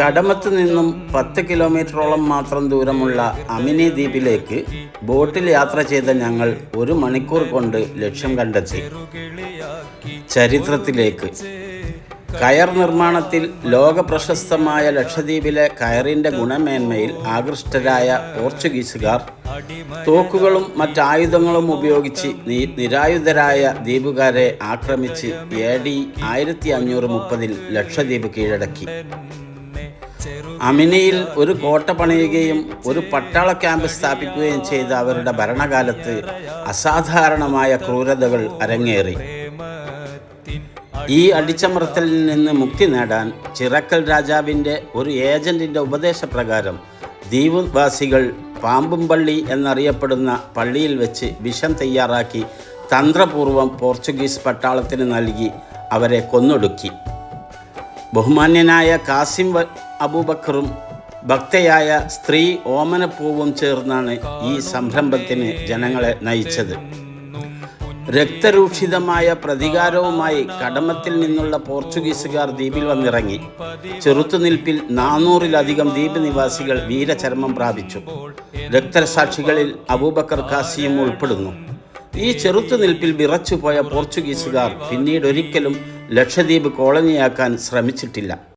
കടമത്ത് നിന്നും പത്ത് കിലോമീറ്ററോളം മാത്രം ദൂരമുള്ള അമിനി ദ്വീപിലേക്ക് ബോട്ടിൽ യാത്ര ചെയ്ത ഞങ്ങൾ ഒരു മണിക്കൂർ കൊണ്ട് ലക്ഷ്യം കണ്ടെത്തി. ചരിത്രത്തിലേക്ക്. കയർ നിർമ്മാണത്തിൽ ലോക പ്രശസ്തമായ ലക്ഷദ്വീപിലെ കയറിന്റെ ഗുണമേന്മയിൽ ആകൃഷ്ടരായ പോർച്ചുഗീസുകാർ തോക്കുകളും മറ്റായുധങ്ങളും ഉപയോഗിച്ച് നിരായുധരായ ദ്വീപുകാരെ ആക്രമിച്ച് എ ഡി ആയിരത്തി അഞ്ഞൂറ് മുപ്പതിൽ ലക്ഷദ്വീപ് കീഴടക്കി. അമിനിയിൽ ഒരു കോട്ട പണിയുകയും ഒരു പട്ടാള ക്യാമ്പ് സ്ഥാപിക്കുകയും ചെയ്ത അവരുടെ ഭരണകാലത്ത് അസാധാരണമായ ക്രൂരതകൾ അരങ്ങേറി. ഈ അടിച്ചമർത്തലിൽ നിന്ന് മുക്തി നേടാൻ ചിറക്കൽ രാജാവിന്റെ ഒരു ഏജന്റിന്റെ ഉപദേശപ്രകാരം ദ്വീപ്വാസികൾ പാമ്പുംപള്ളി എന്നറിയപ്പെടുന്ന പള്ളിയിൽ വെച്ച് വിഷം തയ്യാറാക്കി തന്ത്രപൂർവം പോർച്ചുഗീസ് പട്ടാളത്തിന് നൽകി അവരെ കൊന്നൊടുക്കി. ബഹുമാന്യനായ കാസിം അബൂബക്കറും ഭക്തയായ സ്ത്രീ ഓമനപ്പൂവും ചേർന്നാണ് ഈ സംരംഭത്തിന് ജനങ്ങളെ നയിച്ചത്. രക്തരൂക്ഷിതമായ പ്രതികാരവുമായി കടമത്തിൽ നിന്നുള്ള പോർച്ചുഗീസുകാർ ദ്വീപിൽ വന്നിറങ്ങി. ചെറുത്തുനിൽപ്പിൽ നാനൂറിലധികം ദ്വീപ് നിവാസികൾ വീരചരമം പ്രാപിച്ചു. രക്തസാക്ഷികളിൽ അബൂബക്കർ കാസിയും ഉൾപ്പെടുന്നു. ഈ ചെറുത്തുനിൽപ്പിൽ വിറച്ചുപോയ പോർച്ചുഗീസുകാർ പിന്നീട് ഒരിക്കലും ലക്ഷദ്വീപ് കോളനിയാക്കാൻ ശ്രമിച്ചിട്ടില്ല.